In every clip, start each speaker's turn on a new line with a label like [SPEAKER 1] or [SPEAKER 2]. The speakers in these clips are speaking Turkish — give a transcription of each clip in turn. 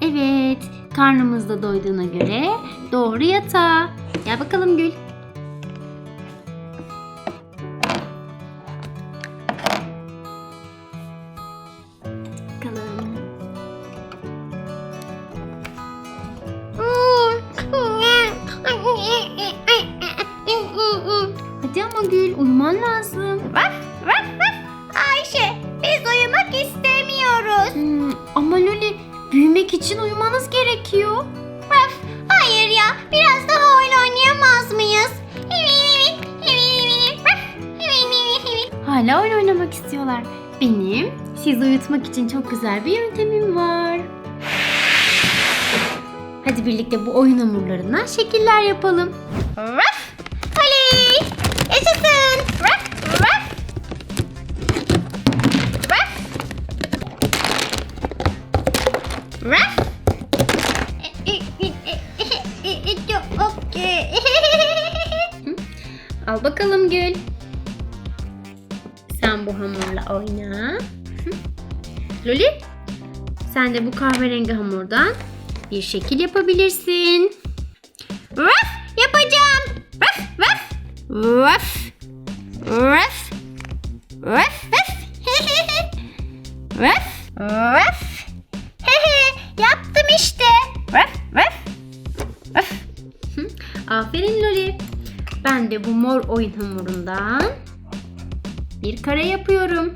[SPEAKER 1] Evet, karnımız da doyduğuna göre doğru yatağa. Gel bakalım Gül. Bakalım. Hadi ama Gül, uyuman lazım. Büyümek için uyumanız gerekiyor.
[SPEAKER 2] Vaf hayır ya biraz daha oyun oynayamaz mıyız?
[SPEAKER 1] Hala oyun oynamak istiyorlar. Benim sizi uyutmak için çok güzel bir yöntemim var. Hadi birlikte bu oyun hamurlarından şekiller yapalım.
[SPEAKER 2] Vaf
[SPEAKER 1] Al bakalım Gül. Sen bu hamurla oyna. Loli, sen de bu kahverengi hamurdan bir şekil yapabilirsin.
[SPEAKER 2] Vaf yapacağım. Vaf vaf. Vaf. Vaf. Vaf vaf. Vaf. Vaf. Yaptım işte. Vaf vaf. Vaf.
[SPEAKER 1] Aferin Loli. Ben de bu mor oyun hamurundan bir kare yapıyorum.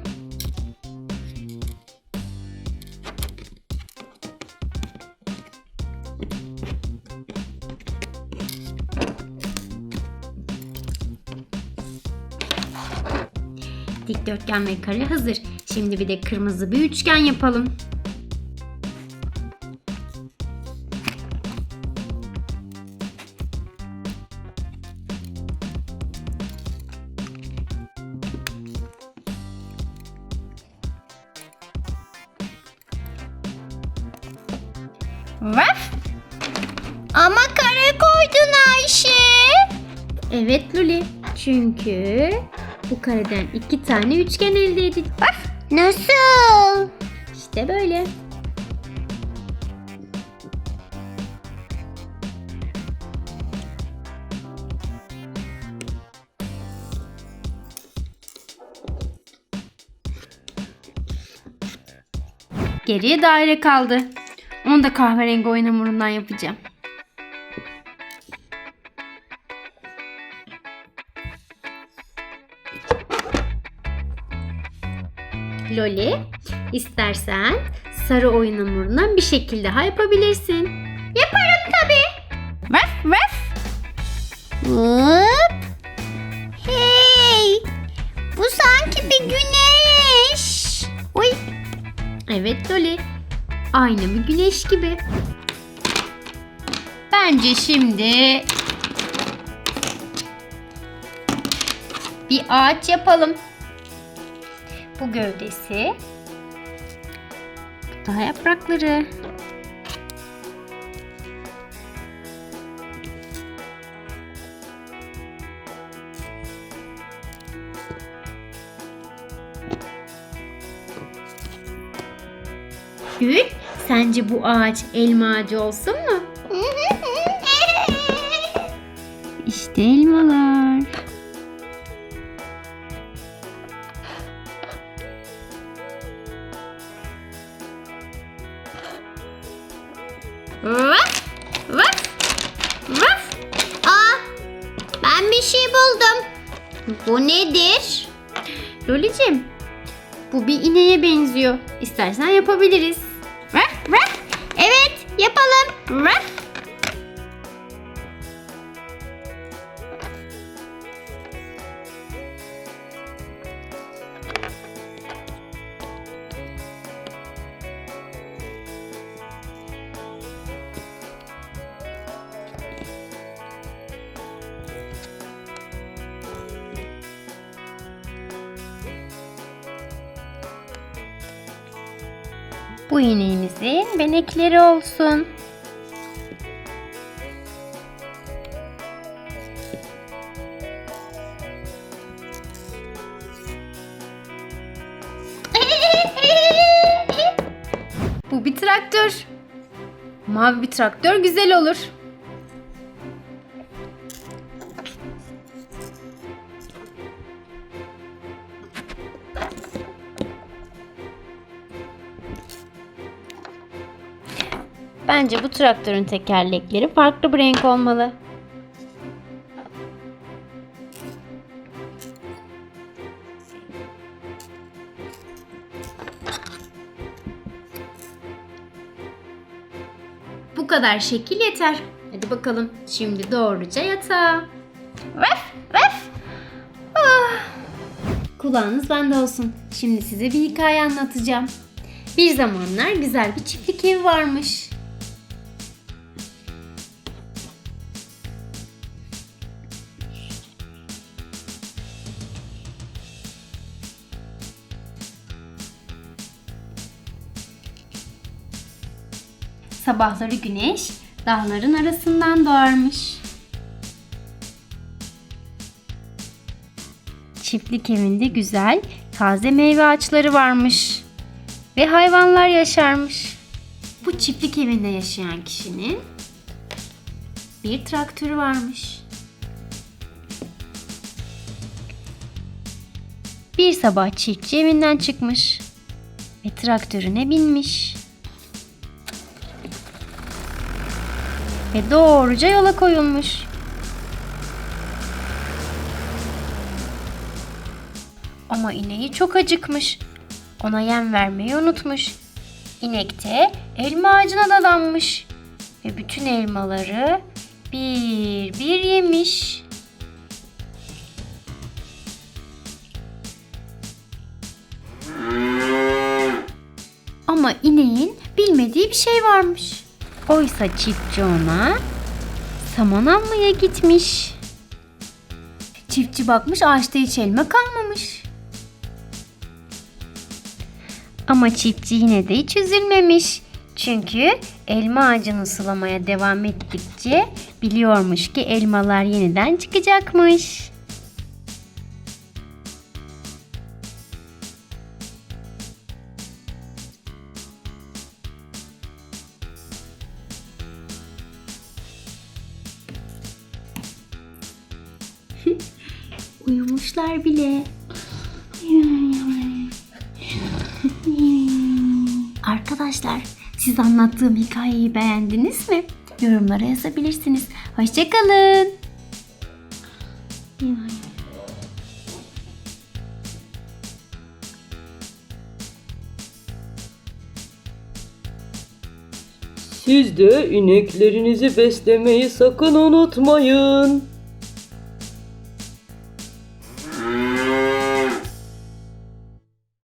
[SPEAKER 1] Dikdörtgen ve kare hazır. Şimdi bir de kırmızı bir üçgen yapalım.
[SPEAKER 2] Vaf. Ama kare koydun Ayşe.
[SPEAKER 1] Evet Luli. Çünkü bu kareden iki tane üçgen elde edildi.
[SPEAKER 2] Vaf. Nasıl?
[SPEAKER 1] İşte böyle. Geriye daire kaldı. Onu da kahverengi oyun hamurundan yapacağım. Loli, istersen sarı oyun hamurundan bir şekil daha yapabilirsin.
[SPEAKER 2] Yaparım tabii. Vaf vaf. Hop. Hey. Bu sanki bir güneş. Uy.
[SPEAKER 1] Evet Loli, aynı bir güneş gibi. Bence şimdi bir ağaç yapalım. Bu gövdesi, bu da yaprakları. Gül, sence bu ağaç elma ağacı olsun mu? İşte elmalar.
[SPEAKER 2] Vaf vaf vaf. Aa, ben bir şey buldum. Bu nedir?
[SPEAKER 1] Lolicim, bu bir ineğe benziyor. İstersen yapabiliriz.
[SPEAKER 2] Vaf.
[SPEAKER 1] Bu ineğimizin benekleri olsun. Traktör. Mavi bir traktör güzel olur. Bence bu traktörün tekerlekleri farklı bir renk olmalı. Bu kadar şekil yeter. Hadi bakalım şimdi doğruca yatağa.
[SPEAKER 2] Vef vef.
[SPEAKER 1] Ah. Kulağınız bende olsun. Şimdi size bir hikaye anlatacağım. Bir zamanlar güzel bir çiftlik evi varmış. Sabahları güneş dağların arasından doğarmış. Çiftlik evinde güzel, taze meyve ağaçları varmış. Ve hayvanlar yaşarmış. Bu çiftlik evinde yaşayan kişinin bir traktörü varmış. Bir sabah çiftçi evinden çıkmış ve traktörüne binmiş. Ve doğruca yola koyulmuş. Ama ineği çok acıkmış. Ona yem vermeyi unutmuş. İnek de elma ağacına dadanmış. Ve bütün elmaları bir bir yemiş. Ama ineğin bilmediği bir şey varmış. Oysa çiftçi ona saman almaya gitmiş. Çiftçi bakmış ağaçta hiç elma kalmamış. Ama çiftçi yine de hiç üzülmemiş. Çünkü elma ağacını sulamaya devam ettikçe biliyormuş ki elmalar yeniden çıkacakmış. Uyumuşlar bile. Arkadaşlar siz anlattığım hikayeyi beğendiniz mi? Yorumlara yazabilirsiniz. Hoşçakalın.
[SPEAKER 3] Siz de ineklerinizi beslemeyi sakın unutmayın.